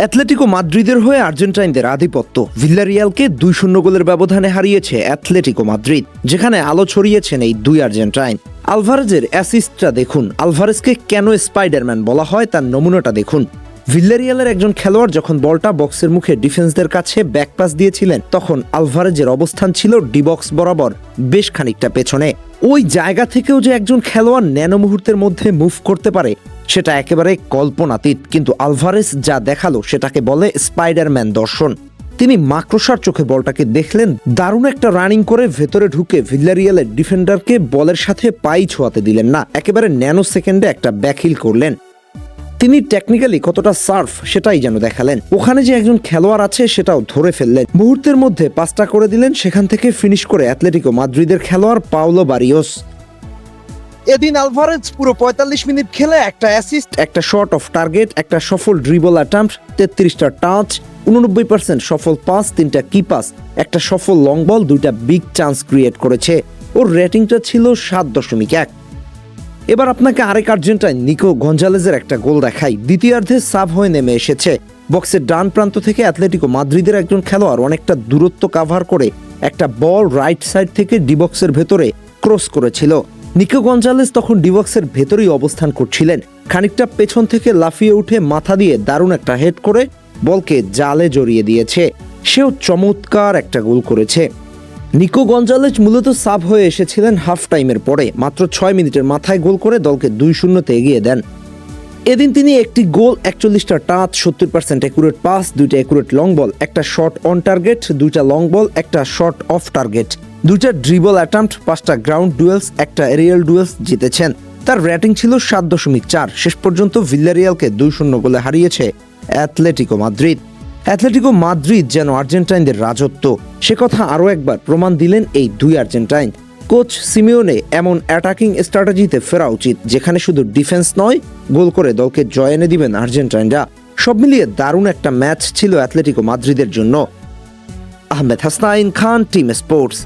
Atletico মাদ্রিদের হয়ে আর্জেন্টাইনদের আধিপত্য। ভিল্লারিয়ালকে দুই শূন্য গোলের ব্যবধানে হারিয়েছে অ্যাথলেটিকো মাদ্রিদ, যেখানে আলো ছড়িয়েছেন এই দুই আর্জেন্টাইন। আলভারেজের অ্যাসিস্টটা দেখুন, আলভারেজকে কেন স্পাইডারম্যান বলা হয় তার নমুনাটা দেখুন। ভিল্লারিয়ালের একজন খেলোয়াড় যখন বলটা বক্সের মুখে ডিফেন্সদের কাছে ব্যাকপাস দিয়েছিলেন, তখন আলভারেজের অবস্থান ছিল ডিবক্স বরাবর বেশ খানিকটা পেছনে। ওই জায়গা থেকেও যে একজন খেলোয়াড় ন্যানো মুহূর্তের মধ্যে মুভ করতে পারে সেটা একেবারে কল্পনাতীত, কিন্তু আলভারেস যা দেখাল সেটাকে বলে স্পাইডারম্যান দর্শন। তিনি মাক্রোসার চোখে বলটাকে দেখলেন, দারুণ একটা রানিং করে ভেতরে ঢুকে ভিল্লারিয়ালের ডিফেন্ডারকে বলের সাথে পাই ছোঁয়াতে দিলেন না, একেবারে ন্যানো সেকেন্ডে একটা ব্যাকহিল করলেন। তিনি টেকনিক্যালি কতটা সার্ফ সেটাই যেন দেখালেন। ওখানে যে একজন খেলোয়াড় আছে সেটাও ধরে ফেললেন। মুহূর্তের মধ্যে পাঁচটা করে দিলেন, সেখান থেকে ফিনিশ করে অ্যাথলেটিকো মাদ্রিদের খেলোয়াড় পাওলো বারিওস। এদিন আলভারেজ পুরো পঁয়তাল্লিশ মিনিট খেলে একটা অ্যাসিস্ট একটা শট অফ টার্গেট একটা সফল ড্রিবল অ্যাটাম্প তেত্রিশটা টাচ উননব্বই পার্সেন্ট সফল পাস তিনটা কি পাস একটা সফল লং বল দুইটা বিগ চান্স ক্রিয়েট করেছে। ওর রেটিংটা ছিল সাত দশমিক এক। এবার আপনাকে আরেক আর্জেন্টাইন নিকো গঞ্জালেজের একটা গোল দেখাই। দ্বিতীয়ার্ধে সাব হয়ে নেমে এসেছে। বক্সের ডান প্রান্ত থেকে অ্যাথলেটিকো মাদ্রিদের একজন খেলোয়াড় অনেকটা দূরত্ব কাভার করে একটা বল রাইট সাইড থেকে ডিবক্সের ভেতরে ক্রস করেছিল। নিকো গঞ্জালেস তখন ডিবক্সের ভেতরেই অবস্থান করছিলেন। খানিকটা পেছন থেকে লাফিয়ে উঠে মাথা দিয়ে দারুণ একটা হেড করে বলকে জালে জড়িয়ে দিয়েছে। সেও চমৎকার একটা গোল করেছে। নিকো গঞ্জালেজ মূলত সাব হয়ে এসেছিলেন হাফ টাইমের পরে। মাত্র ছয় মিনিটের মাথায় গোল করে দলকে দুই শূন্যতে এগিয়ে দেন। এদিন তিনি একটি গোল, একচল্লিশটা টাচ, সত্তর পার্সেন্ট একুরেট পাস দুইটা একুরেট লং বল একটা শট অন টার্গেট দুইটা লং বল একটা শট অফ টার্গেট দুইটা ড্রিবল অ্যাটাম্পট পাঁচটা গ্রাউন্ড ডুয়েলস একটা এরিয়াল ডুয়েলস জিতেছেন। তার র্যাটিং ছিল সাত দশমিক চার। শেষ পর্যন্ত ভিল্লারিয়ালকে দুই শূন্য গোলে হারিয়েছে অ্যাথলেটিকো মাদ্রিদ। অ্যাথলেটিকো মাদ্রিদ যেন আর্জেন্টাইনদের রাজত্ব। সে কথা আরও একবার প্রমাণ দিলেন এই দুই আর্জেন্টাইন। কোচ সিমিওনে এমন অ্যাটাকিং স্ট্র্যাটেজিতে ফেরা উচিত, যেখানে শুধু ডিফেন্স নয়, গোল করে দলকে জয় এনে দিবেন আর্জেন্টাইনরা। সব মিলিয়ে দারুণ একটা ম্যাচ ছিল অ্যাথলেটিকো মাদ্রিদের জন্য। Ahmed Hasnain Khan, team sports.